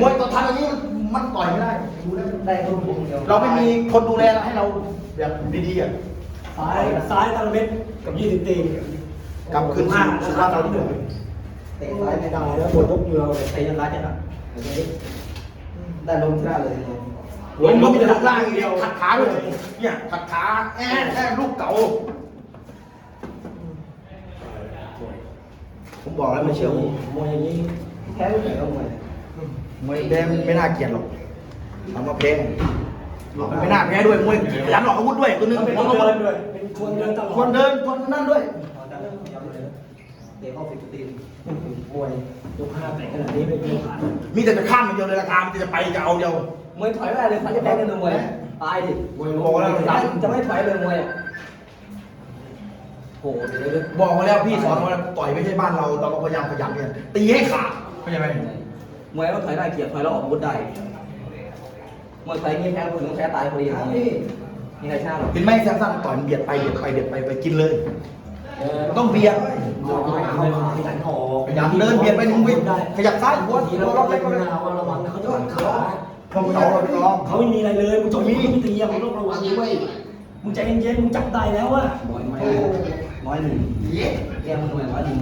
มวยต่อทางอย่างนี้มันมันต่อยไม่ได้ดูได้ได้ก็ลูกผมเดียวเราไม่มีคนดูแลให้เราแบบดีๆอะซ้ายซ้ายตะละเม็ดกับยี่สิบตีกลับคืนห้าสู่สุสุภาภาพพเราเราที่ที่หหนึ่นึ่งงเตะซ้ายไม่ได้ได้แล้วปวดยกมือเราเลยเตะยันรัดใช่ไหมได้ลงชนะเลยล้มก็มีแต่ลูกล่างอย่างเดียวขัดขาด้วยเนี่ยขัดขาแอะแอะลูกเก่าผมบอกแล้วไม่เชื่อผมมวยอย่างนี้แพ้ลูกไหนก็มวย มวยแดงไม่น่าเกลียดหรอกทำมาแพ้มันไม่น่าแพ้ด้วยมวยขยันออกอาวุธด้วยตัวนึงเป็นผมคนก็เดินด้วยเป็นชวนเดินตลอดคนเดินคนนั่นด้วยเตะเข้าฟิกตีนมวยยกห้าแตกขนาดนี้ไม่มีผ่านมีแต่จะข้ามอย่างเดียวเลยราคามันจะไปจะเอาเดียวมวยถอยไม่ได้เลยเขาจะแพ้กันเลยมวยตายดิบอกแล้วจะไม่ถอยเลยมวยอะโหเดี๋ยวเดี๋ยวบอกมาแล้วพี่สอนมาแล้วต่อยไม่ใช่บ้านเราเราก็พยายามขยันเนี่ยตีให้ขาดเข้าใจไหม มวยต้องถอยได้เกียร์ถอยแล้วออกอาวุธได้มวยถอยงี้แพ้คนนึงแพ้ตายพอดีนะมีใครชนะหรอเห็นไหมแซมสันต่อยมันเบียดไปเบียดไปเบียดไปไปกินเลย ต้องเบียดเอาเอาขยันออกขยันเดินเบียดไปหนึ่งวิขยับซ้ายหัวทีทีเราเราล็ล็ออกกเล็เล็กกก็ก็ไม่ได้เอาระวังเขาจะหันขาพอเราเราไปลองเขาไม่มีอะไรเลยมึงจะมีไม่ตีอะมึงต้องระวังด้วยมึงใจเย็นๆมึงจับได้แล้วอะน้อยไหมน้อยหนึ่งแกมันหน่วยน้อยหนึ่ง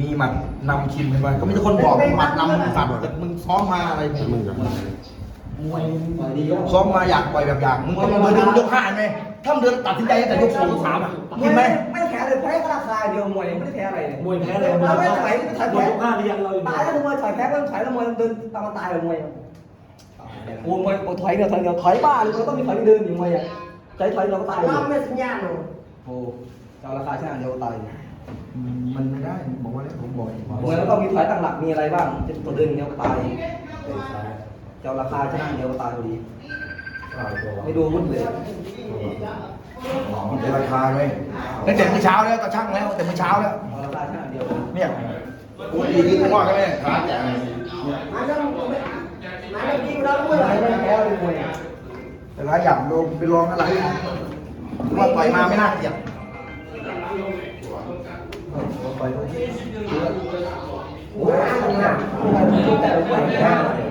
มีหมัดนำคิมเป็นวันก็มีแต่คนบอกหมัดนำสัตว์แต่มึงซ้อมมาอะไรมึงมวยหน่อยดียกซ้อมมาอยากปล่อยแบบอยากมึงต้องมาเดินยกห้าไหมถ้ามึงเดินตัดสินใจตั้งแต่ยกสองยกสามอะมวกิยนไหมไม่แพ้เลยแพ้ก็ราคาเดียวมวยไม่ได้แพ้อะไรเลยมวยแพ้เลยมวยเราไม่แพ้ถอยไม่ถอยมวยแพ้ยกห้าเรียนเราอยู่ตายแล้วมวยถอยแพ้ก็ถอยแล้วมวยเดินตามมาตายเลยมวยโอ้มวยถอยเดียวถอยเดียวถอยบ้าเลยเราต้องมีถอยเดินอยู่มวยอะถอยถอยเราก็ตายเลยไม่สัญญาณหรอโอ้เจ้าราคาช่างเดียวตาย มันไม่ได้บอกว่าแล้วผมบอกมวยเราต้องมีถอยตั้งหลักมีอะไรบ้างจะตัวเดินเดียวก็ตายเจ้าราคาช่างเดียวก็ตายพอดีไม่ดูวุ้นเลยมันเป็นราคาไหมตั้งแต่เมื่อเช้าแล้วก็ช่างแล้วแต่เมื่อเช้าแล้วเอาราคาช่างเดียวเนี่ยกูดีที่กูว่ากันไหมขาแจกมาแล้วมาแล้วกินแล้วมด้ววยยไม่แพ้เลยมวยแต่ละอย่างลงไปลองอะไรว่าต่อยมาไม่น่าเกลียดโอ้ยแต่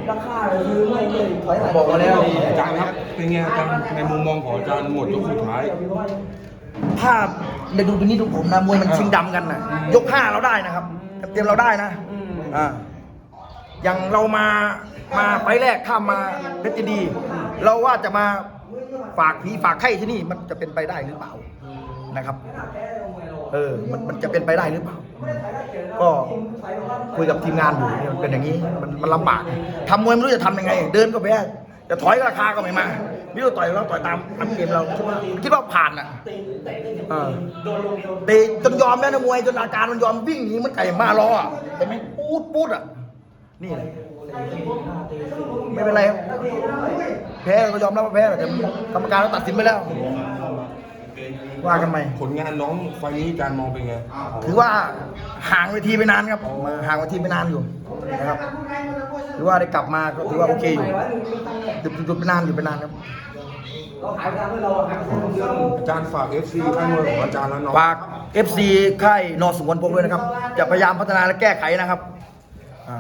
ราคาเลยคือไม่เลยถอยหลังบอกมาแล้วอาจารย์ครับเป็นไงอาจารย์ในมุมมองของอาจารย์หมวดยกสุดท้าย ถ้าในดูตรงนี้ดูผมนะมวยมันชิงดำกันนะยกห้าเราได้นะครับเตรียมเราได้นะอ่าอย่างเรามามาไฟล์แรกข้ามมาเพชรยินดี เราว่าจะมาฝากผีฝากไข่ที่นี่มันจะเป็นไปได้หรือเปล่านะครับ เออมันมันจะเป็นไปได้หรือเปล่า ก็คุยกับทีมงานอยู่เนี่ยมันเป็นอย่างนี้มันมันลำบากทำมวยไม่รู้จะทำยังไง เดินก็แพ้จะถอยราคาก็ไม่มาไม่รู้ต่อยเราต่อยตามตามเกมเราคิดว่าคิดว่าผ่านอะตีเตะได้แค่เออเตะจนยอมแล้วนะมวยจนอาการมันยอมวิ่งหนีมันไก่มารออะเห็นไหมปูดปูดอะนี่แหละไม่เป็นไรครับแพ้ก็ยอมรับว่าแพ้แต่กรรมการเราตัดสินไปแล้ว ว่ากันใหม่ผลงานน้องไฟล์นี้อาจารย์มองเป็นไงถือว่าห่างเวทีไปนานครับมาห่างเวทีไปนานอยู่นะครับถือว่าได้กลับมาก็ถือว่าโอเคอยู่หยุดหยุดไปนานอยู่ไปนานครับเราหายไปทางด้วยเราหายไปทางเดียวอาจารย์ฝาก FC ค่ายมวยของอาจารย์แล้วน้องฝาก FC ค่ายนอสุวรรณพงษ์ด้วยนะครับ จะพยายามพัฒนาและแก้ไขนะครับอ่า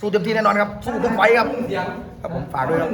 สู้เต็มที่แน่นอนครับ สู้ทุกไฟต์ครับ ครับผมฝากด้วยครับ